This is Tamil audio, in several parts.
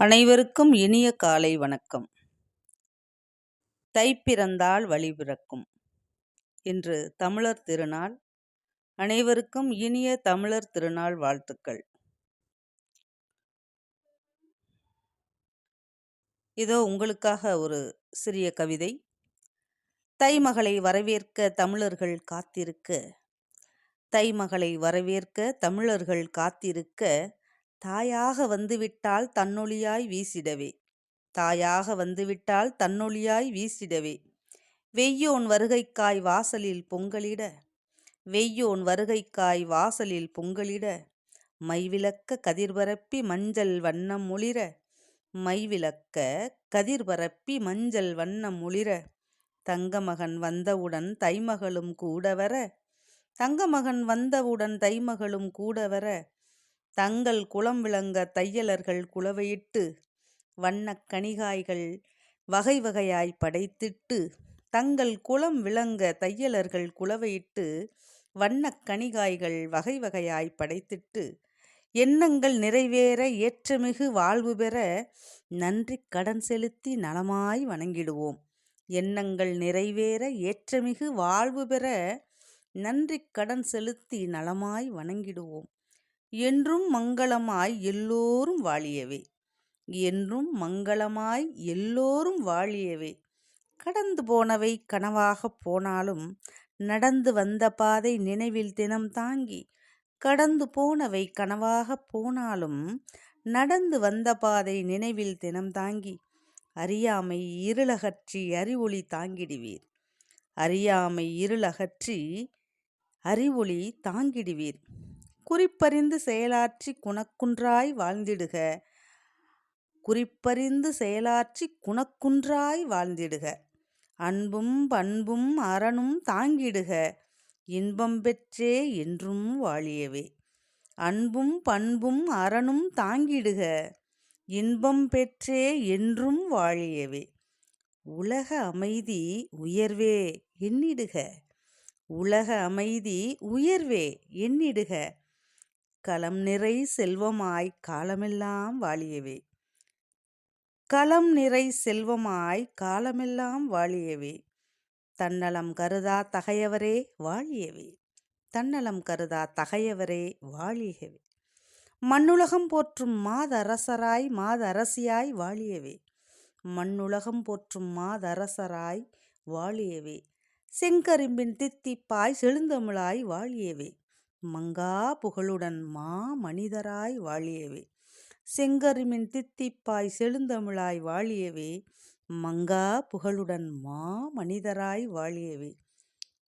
அனைவருக்கும் இனிய காலை வணக்கம். தை பிறந்தால் வழி பிறக்கும். இன்று தமிழர் திருநாள். அனைவருக்கும் இனிய தமிழர் திருநாள் வாழ்த்துக்கள். இதோ உங்களுக்காக ஒரு சிறிய கவிதை. தை மகளை வரவேற்க தமிழர்கள் காத்திருக்க. தை மகளை வரவேற்க தமிழர்கள் காத்திருக்க. தாயாக வந்துவிட்டால் தன்னொழியாய் வீசிடவே. தாயாக வந்துவிட்டால் தன்னொழியாய் வீசிடவே. வெய்யோன் வருகைக்காய் வாசலில் பொங்கலிட. வெய்யோன் வருகைக்காய் வாசலில் பொங்கலிட. மைவிளக்க கதிர்பரப்பி மஞ்சள் வண்ணம் ஒளிர. மைவிளக்க கதிர்பரப்பி மஞ்சள் வண்ணம் ஒளிர. தங்கமகன் வந்தவுடன் தைமகளும் கூட வர. தங்கமகன் வந்தவுடன் தைமகளும் கூட வர. தங்கள் குளம் விளங்க தையலர்கள் குலவையிட்டு வண்ணக் கணிகாய்கள் வகை வகையாய் படைத்திட்டு தங்கள் குளம் விளங்க தையலர்கள் குலவையிட்டு வண்ணக் கணிகாய்கள் வகை வகையாய் படைத்திட்டு எண்ணங்கள் நிறைவேற ஏற்றமிகு வாழ்வு பெற நன்றி கடன் செலுத்தி நலமாய் வணங்கிடுவோம். எண்ணங்கள் நிறைவேற ஏற்றமிகு வாழ்வு பெற நன்றி கடன் செலுத்தி நலமாய் வணங்கிடுவோம். என்றும் மங்களமாய் எல்லோரும் வாழியவே. என்றும் மங்களமாய் எல்லோரும் வாழியவே. கடந்து போனவை கனவாகப் போனாலும் நடந்து வந்த பாதை நினைவில் தினம் தாங்கி கடந்து போனவை கனவாகப் போனாலும் நடந்து வந்த பாதை நினைவில் தினம் தாங்கி அறியாமை இருளகற்றி அறிவொளி தாங்கிடுவீர். அறியாமை இருளகற்றி அறிவொளி தாங்கிடுவீர். குறிப்பறிந்து செயலாற்றி குணக்குன்றாய் வாழ்ந்திடுக. குறிப்பறிந்து செயலாற்றி குணக்குன்றாய் வாழ்ந்திடுக. அன்பும் பண்பும் அறனும் தாங்கிடுக. இன்பம் பெற்றே என்றும் வாழியவே. அன்பும் பண்பும் அறனும் தாங்கிடுக. இன்பம் பெற்றே என்றும் வாழியவே. உலக அமைதி உயர்வே எண்ணிடுக உலக அமைதி உயர்வே எண்ணிடுக களம் நிறை செல்வமாய் காலமெல்லாம் வாழியவே. களம் நிறை செல்வமாய் காலமெல்லாம் வாழியவே. தன்னலம் கருதா தகையவரே வாழியவே. தன்னலம் கருதா தகையவரே வாழியவே. மண்ணுலகம் போற்றும் மாதரசராய் மாதரசியாய் வாழியவே. மண்ணுலகம் போற்றும் மாதரசராய் வாழியவே. செங்கரிம்பின் தித்திப்பாய் செழுந்தமிழாய் வாழியவே. மங்கா புகழுடன் மா மனிதராய் வாழியவே. செங்கருமின் தித்திப்பாய் செழுந்தமிழாய் வாழியவே. மங்கா புகழுடன் மா மனிதராய் வாழியவே.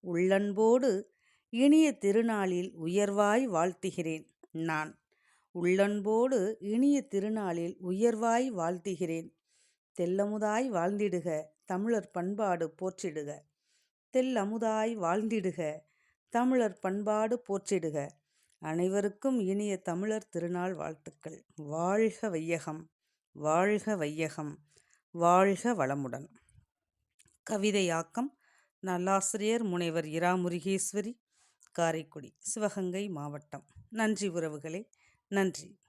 உள்ளன்போடு இனிய திருநாளில் உயர்வாய் வாழ்த்துகிறேன் நான். உள்ளன்போடு இனிய திருநாளில் உயர்வாய் வாழ்த்துகிறேன். தெல்லமுதாய் வாழ்ந்திடுக தமிழர் பண்பாடு போற்றிடுக. தெல்லமுதாய் வாழ்ந்திடுக தமிழர் பண்பாடு போற்றிடுக. அனைவருக்கும் இனிய தமிழர் திருநாள் வாழ்த்துக்கள். வாழ்க வையகம் வாழ்க வையகம் வாழ்க வளமுடன். கவிதையாக்கம் நல்லாசிரியர் முனைவர் இரா முருகேஸ்வரி காரைக்குடி சிவகங்கை மாவட்டம். நன்றி உறவுகளே நன்றி.